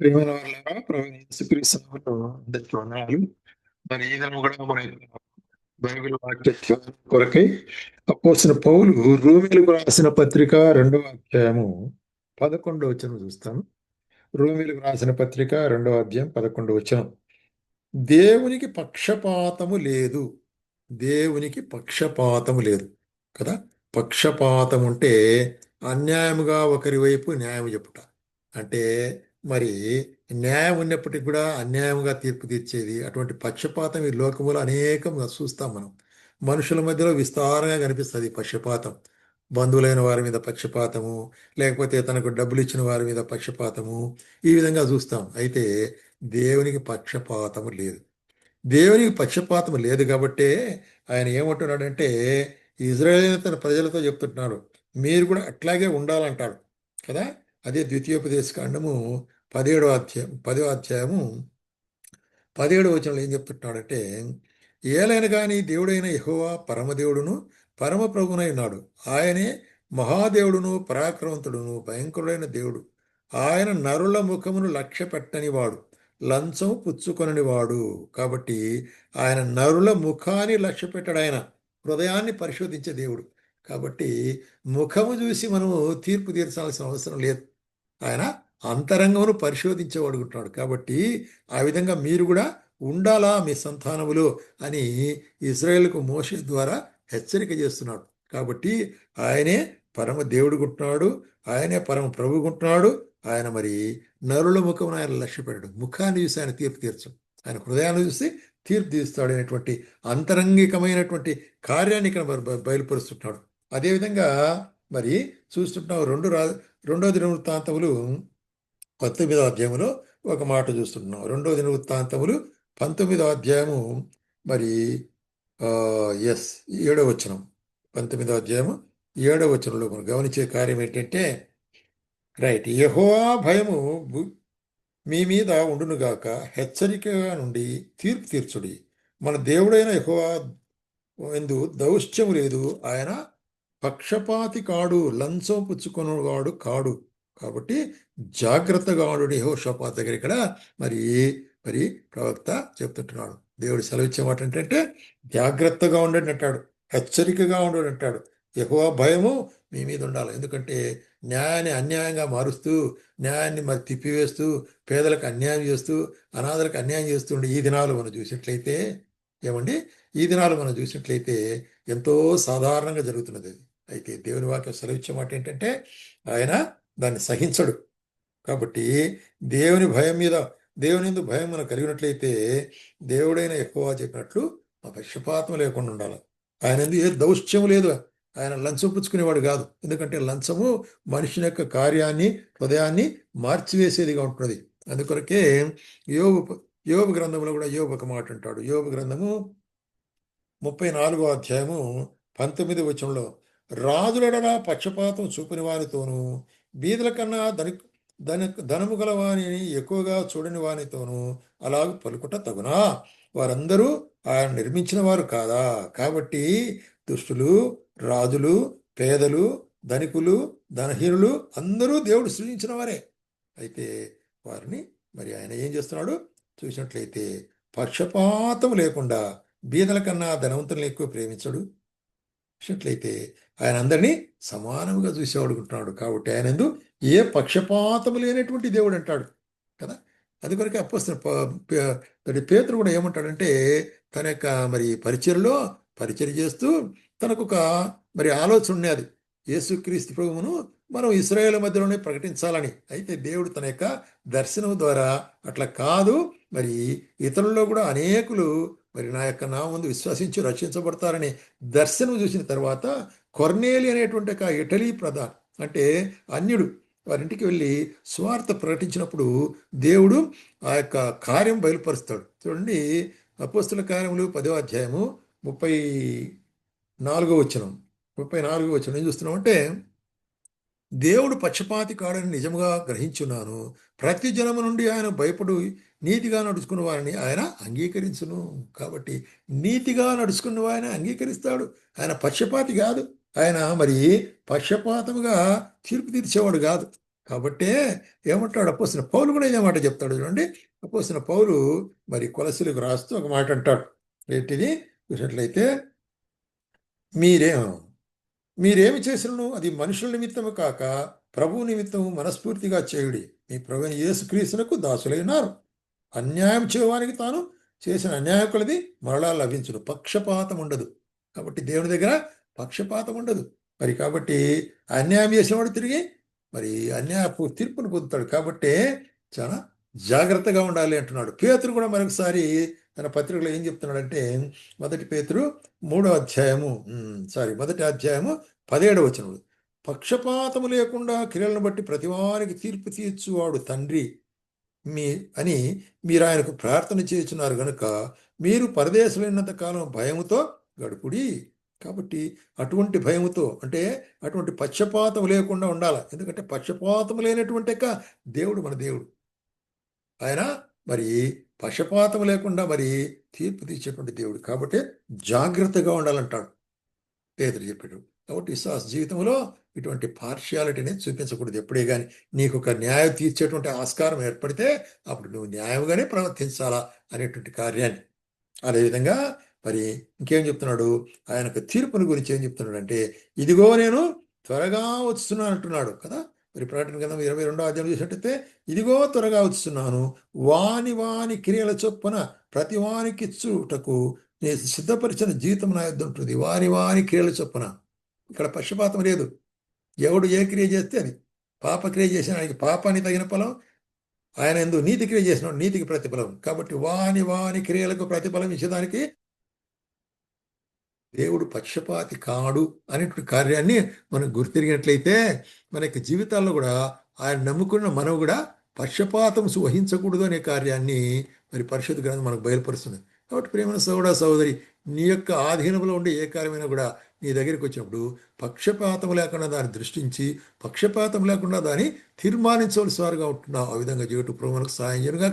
ప్రియమైన ప్రభు యేసుక్రీస్తు అందరికీ వందనాలు మరి ఈ దినం కూడా మన బైబిల్ వాక్య కొరకై అప్పోసిన పౌలు రూమిలకు రాసిన పత్రిక రెండవ అధ్యాయము పదకొండవ వచనం చూస్తాను రూమిలకు రాసిన పత్రిక రెండవ అధ్యాయం పదకొండవ వచనం. దేవునికి పక్షపాతము లేదు. దేవునికి పక్షపాతము లేదు. కదా? పక్షపాతం ఉంటే అన్యాయముగా ఒకరి వైపు న్యాయం చెప్పుట. అంటే మరి న్యాయం ఉన్నప్పటికీ కూడా అన్యాయంగా తీర్పు తీర్చేది అటువంటి పక్షపాతం ఈ లోకములో అనేకం చూస్తాం మనం. మనుషుల మధ్యలో విస్తారంగా కనిపిస్తుంది పక్షపాతం. బంధువులైన వారి మీద పక్షపాతము లేకపోతే తనకు డబ్బులు ఇచ్చిన వారి మీద పక్షపాతము ఈ విధంగా చూస్తాం. అయితే దేవునికి పక్షపాతము లేదు. దేవునికి పక్షపాతం లేదు కాబట్టే ఆయన ఏమంటున్నాడంటే ఇజ్రాయేల్ తన ప్రజలతో చెప్తుంటున్నాడు మీరు కూడా అట్లాగే ఉండాలంటాడు కదా? అదే ద్వితీయోపదేశ కాండము పదిహేడో అధ్యాయం పదో అధ్యాయము పదిహేడో వచనంలో ఏం చెప్తున్నాడంటే ఏలైన కానీ దేవుడైన యహోవా పరమదేవుడును పరమ ప్రభునై ఉన్నాడు ఆయనే మహాదేవుడును పరాక్రమంతుడును భయంకరుడైన దేవుడు. ఆయన నరుల ముఖమును లక్ష్య పెట్టని వాడు లంచం పుచ్చుకొనని వాడు కాబట్టి ఆయన నరుల ముఖాన్ని లక్ష్య పెట్టాడు ఆయన. హృదయాన్ని పరిశోధించే దేవుడు. కాబట్టి ముఖము చూసి మనము తీర్పు తీర్చాల్సిన అవసరం లేదు. ఆయన అంతరంగమును పరిశోధించబడుకుంటున్నాడు కాబట్టి ఆ విధంగా మీరు కూడా ఉండాలా మీ సంతానములు అని ఇజ్రాయేల్కు మోషే ద్వారా హెచ్చరిక చేస్తున్నాడు. కాబట్టి ఆయనే పరమ దేవుడుకుంటున్నాడు ఆయనే పరమ ప్రభుకుంటున్నాడు ఆయన మరి నరుల ముఖం ఆయన లక్ష్యపెట్టాడు ముఖాన్ని చూసి ఆయన తీర్పు తీర్చు. ఆయన హృదయాన్ని చూసి తీర్పు తీస్తాడు అనేటువంటి అంతరంగికమైనటువంటి కార్యాన్ని ఇక్కడ బయలుపరుస్తుంటాడు అదేవిధంగా మరి చూస్తుంటాం రెండు రా రెండో దినవృత్తాంతములు పంతొమ్మిదో అధ్యాయంలో ఒక మాట చూస్తున్నాం. రెండో దినవృత్తాంతములు పంతొమ్మిదో అధ్యాయము మరి ఎస్ ఏడో వచనం. పంతొమ్మిదో అధ్యాయము ఏడో వచనంలో మనం గమనించే కార్యం ఏంటంటే రైట్ యహోవా భయము మీ మీద ఉండునుగాక హెచ్చరికగా నుండి తీర్పు తీర్చుడి. మన దేవుడైన యహోవా ఎందు దౌష్ట్యము లేదు ఆయన పక్షపాతి కాడు లంచం పుచ్చుకునేవాడు కాడు. కాబట్టి జాగ్రత్తగా ఉండు యహోషపాత్ దగ్గర ఇక్కడ. మరి మరి ప్రవక్త చెప్తుంటున్నాడు. దేవుడు సెలవిచ్చే మాట ఏంటంటే జాగ్రత్తగా ఉండండి అంటాడు. హెచ్చరికగా ఉండండి అంటాడు. ఎక్కువ భయము మీ మీద ఉండాలి. ఎందుకంటే న్యాయాన్ని అన్యాయంగా మారుస్తూ న్యాయాన్ని మరి తిప్పివేస్తూ పేదలకు అన్యాయం చేస్తూ అనాథలకు అన్యాయం చేస్తుండే ఈ దినాలు మనం చూసినట్లయితే ఏమండి? ఈ దినాలు మనం చూసినట్లయితే ఎంతో సాధారణంగా జరుగుతున్నది అయితే దేవుని వాక్యం సెలవిచ్చే మాట ఏంటంటే ఆయన దాన్ని సహించడు. కాబట్టి దేవుని భయం మీద దేవుని ఎందుకు భయం మనం కలిగినట్లయితే దేవుడైన ఎక్కువ చెప్పినట్లు ఆ పక్షపాతం లేకుండా ఉండాలి. ఆయన ఎందుకు ఏ దౌశ్యం లేదు. ఆయన లంచం పుచ్చుకునేవాడు కాదు. ఎందుకంటే లంచము మనిషిని యొక్క కార్యాన్ని హృదయాన్ని మార్చివేసేదిగా ఉంటున్నది. అందుకొరకే యోగు యోగ గ్రంథంలో కూడా యోగ ఒక మాట అంటాడు. యోగ గ్రంథము ముప్పై నాలుగో అధ్యాయము పంతొమ్మిది వచనంలో రాజులడలా పక్షపాతం చూపిన వారితోనూ బీదల కన్నా ధని ధన ధనము గల వాణిని ఎక్కువగా చూడని వానితోనూ అలాగ పలుకుట తగునా? వారందరూ ఆయన నిర్మించిన వారు కాదా? కాబట్టి దుష్టులు రాజులు పేదలు ధనికులు ధనహీనులు అందరూ దేవుడు సృజించిన వారే. అయితే వారిని మరి ఆయన ఏం చేస్తున్నాడు? చూసినట్లయితే పక్షపాతం లేకుండా బీదల కన్నా ధనవంతులను ఎక్కువ ప్రేమించడు. చూసినట్లయితే ఆయన అందరినీ సమానముగా చూసేవాడుకుంటున్నాడు కాబట్టి ఆయన ఎందు ఏ పక్షపాతము లేనటువంటి దేవుడు అంటాడు. కదా? అది కొరకు అప్పస్తున్న పేతురు కూడా ఏమంటాడంటే తన యొక్క మరి పరిచయలో పరిచయం చేస్తూ తనకు ఒక మరి ఆలోచన ఉన్నది యేసుక్రీస్తు ప్రభువును మనం ఇస్రాయేల్ మధ్యలోనే ప్రకటించాలని. అయితే దేవుడు తన యొక్క దర్శనం ద్వారా అట్లా కాదు. మరి ఇతరుల్లో కూడా అనేకులు మరి నా యొక్క నా ముందు విశ్వసించి రక్షించబడతారని దర్శనం చూసిన తర్వాత కొర్నేలి అనేటువంటి ఒక ఇటలీ ప్రధాన్ అంటే అన్యుడు వారింటికి వెళ్ళి స్వార్థ ప్రకటించినప్పుడు దేవుడు ఆ యొక్క కార్యం బయలుపరుస్తాడు. చూడండి అపోస్తుల కార్యములు పదో అధ్యాయము ముప్పై నాలుగో వచనం. ముప్పై నాలుగో వచనం ఏం చూస్తున్నాం అంటే దేవుడు పక్షపాతి కాడని నిజముగా గ్రహించున్నాను. ప్రతి జనము నుండి ఆయన భయపడు నీతిగా నడుచుకున్న వారిని ఆయన అంగీకరించును. కాబట్టి నీతిగా నడుచుకున్న వారిని అంగీకరిస్తాడు. ఆయన పక్షపాతి కాదు. ఆయన మరి పక్షపాతముగా తీర్పు తీర్చేవాడు కాదు. కాబట్టే ఏమంటాడు అపోసిన పౌలు కూడా ఇదే మాట చెప్తాడు చూడండి. అపోసిన పౌలు మరి కొలసులకు రాస్తూ ఒక మాట అంటాడు. ఏంటిది? చూసినట్లయితే మీరే మీరేమి చేసినను? అది మనుషుల నిమిత్తము కాక ప్రభు నిమిత్తము మనస్ఫూర్తిగా చేయుడి. మీ ప్రభు యేసుక్రీస్తునకు దాసులైనారు. అన్యాయం చేయవానికి తాను చేసిన అన్యాయం కొలది మరలా లభించును. పక్షపాతం ఉండదు. కాబట్టి దేవుని దగ్గర పక్షపాతం ఉండదు. మరి కాబట్టి అన్యాయం చేసేవాడు తిరిగి మరి అన్యాయపు తీర్పును పొందుతాడు. కాబట్టి చాలా జాగ్రత్తగా ఉండాలి అంటున్నాడు. పేతురు కూడా మరొకసారి తన పత్రికలో ఏం చెప్తున్నాడంటే మొదటి పేతురు మూడో అధ్యాయము సారీ మొదటి అధ్యాయము పదిహేడవ వచనము పక్షపాతము లేకుండా క్రియలను బట్టి ప్రతివానికి తీర్పు తీర్చువాడు తండ్రి. మీ అని మీరు ఆయనకు ప్రార్థన చేస్తున్నారు గనుక మీరు పరదేశమైనంత కాలం భయముతో గడుపుడి. కాబట్టి అటువంటి భయముతో అంటే అటువంటి పక్షపాతం లేకుండా ఉండాలి. ఎందుకంటే పక్షపాతం లేనటువంటి యొక్క దేవుడు మన దేవుడు. ఆయన మరి పక్షపాతం లేకుండా మరి తీర్పు తీర్చేటువంటి దేవుడు. కాబట్టి జాగ్రత్తగా ఉండాలంటాడు. పేదలు చెప్పాడు. కాబట్టి విశ్వాస జీవితంలో ఇటువంటి పార్షియాలిటీని చూపించకూడదు. ఎప్పుడే కానీ నీకు ఒక న్యాయం తీర్చేటువంటి ఆస్కారం ఏర్పడితే అప్పుడు నువ్వు న్యాయంగానే ప్రవర్తించాలా అనేటువంటి కార్యాన్ని. అదేవిధంగా మరి ఇంకేం చెప్తున్నాడు? ఆయనకు తీర్పుని గురించి ఏం చెప్తున్నాడు అంటే ఇదిగో నేను త్వరగా వస్తున్నాను అంటున్నాడు కదా. మరి ప్రకటన గ్రంథం ఇరవై రెండో అధ్యాయం చూసినట్టయితే ఇదిగో త్వరగా వస్తున్నాను వాని వాని క్రియల చొప్పున ప్రతి వానికి చూటకు నేను సిద్ధపరిచిన జీవితం నా యొద్ద ఉంటుంది వాని వాని క్రియల చొప్పున. ఇక్కడ పక్షపాతం లేదు. ఎవడు ఏ క్రియ చేస్తే అది. పాప క్రియ చేసిన ఆయనకి పాపానికి తగిన ఫలం ఆయన ఎందు నీతి క్రియ చేసిన నీతికి ప్రతిఫలం. కాబట్టి వాని వాని క్రియలకు ప్రతిఫలం ఇచ్చేదానికి దేవుడు పక్షపాతి కాడు అనేటువంటి కార్యాన్ని మనం గుర్తిరిగినట్లయితే మన యొక్క జీవితాల్లో కూడా ఆయన నమ్ముకున్న మనం కూడా పక్షపాతం వహించకూడదు అనే కార్యాన్ని మరి పరిశుద్ధ గ్రంథం మనకు బయలుపరుస్తుంది. కాబట్టి ప్రేమ సోదర సోదరి నీ యొక్క ఆధీనంలో ఉండే ఏ కార్యమైనా కూడా నీ దగ్గరికి వచ్చినప్పుడు పక్షపాతం లేకుండా దాన్ని దృష్టించి పక్షపాతం లేకుండా దాన్ని తీర్మానించవలసి వారుగా ఉంటున్నావు. ఆ విధంగా జీవిత ప్రభు మనకు సాయం చేయనుగా